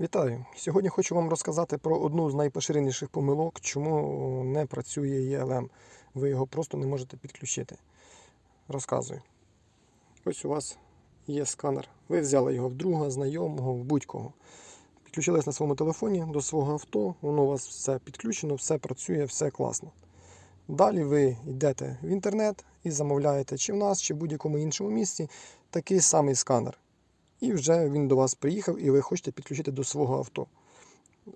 Вітаю! Сьогодні хочу вам розказати про одну з найпоширеніших помилок, чому не працює ELM. Ви його просто не можете підключити. Розказую. Ось у вас є сканер. Ви взяли його в друга, знайомого, в будь-кого. Підключились на своєму телефоні до свого авто, воно у вас все підключено, все працює, все класно. Далі ви йдете в інтернет і замовляєте чи в нас, чи в будь-якому іншому місці такий самий сканер. І вже він до вас приїхав, і ви хочете підключити до свого авто.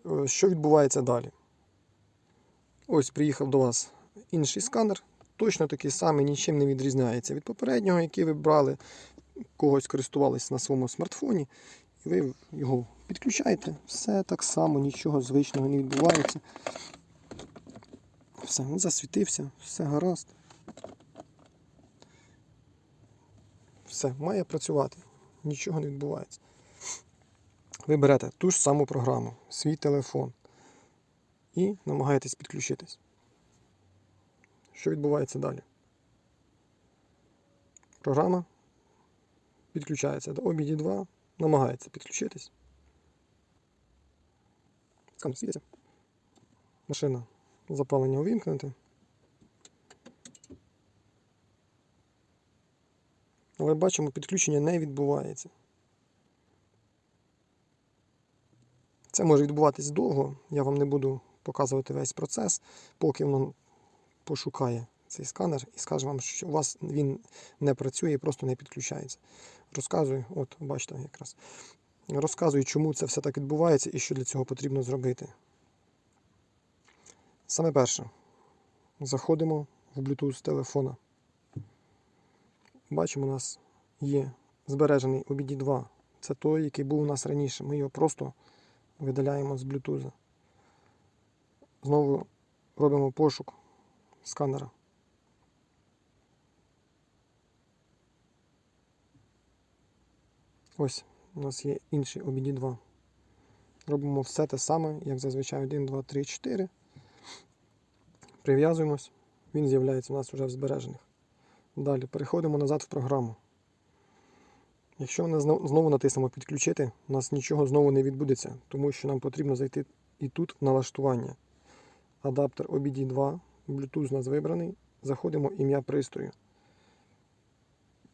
Е, Що відбувається далі? Ось приїхав до вас інший сканер, точно такий самий, нічим не відрізняється від попереднього, який ви брали, когось користувалися на своєму смартфоні, і ви його підключаєте. Все так само, нічого звичного не відбувається. Все, він засвітився, все гаразд. Все, має працювати нічого не відбувається. Ви берете ту ж саму програму, свій телефон і намагаєтесь підключитись. Що відбувається далі? Програма підключається до обіді 2, намагається підключитись. Скан світиться. Машина запалення увімкнути. Але бачимо, підключення не відбувається. Це може відбуватись довго, я вам не буду показувати весь процес, поки воно пошукає цей сканер і скаже вам, що у вас він не працює і просто не підключається. Розказую, от бачите, якраз. Розказую, чому це все так відбувається і що для цього потрібно зробити. Саме перше, заходимо в Bluetooth телефона. Бачимо, у нас є збережений OBD 2. Це той, який був у нас раніше. Ми його просто видаляємо з Bluetooth. Знову робимо пошук сканера. Ось у нас є інший OBD 2. Робимо все те саме, як зазвичай 1, 2, 3, 4. Прив'язуємось. Він з'являється у нас вже в збережених. Далі переходимо назад в програму. Якщо ми знову натиснемо підключити, у нас нічого знову не відбудеться, тому що нам потрібно зайти і тут в налаштування. Адаптер OBD 2, Bluetooth у нас вибраний. Заходимо ім'я пристрою.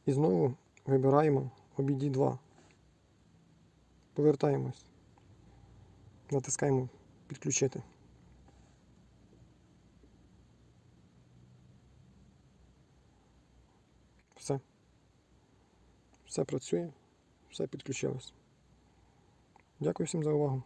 І знову вибираємо OBD 2. Повертаємось. Натискаємо підключити. Все. Все працює, все підключилось. Дякую всім за увагу.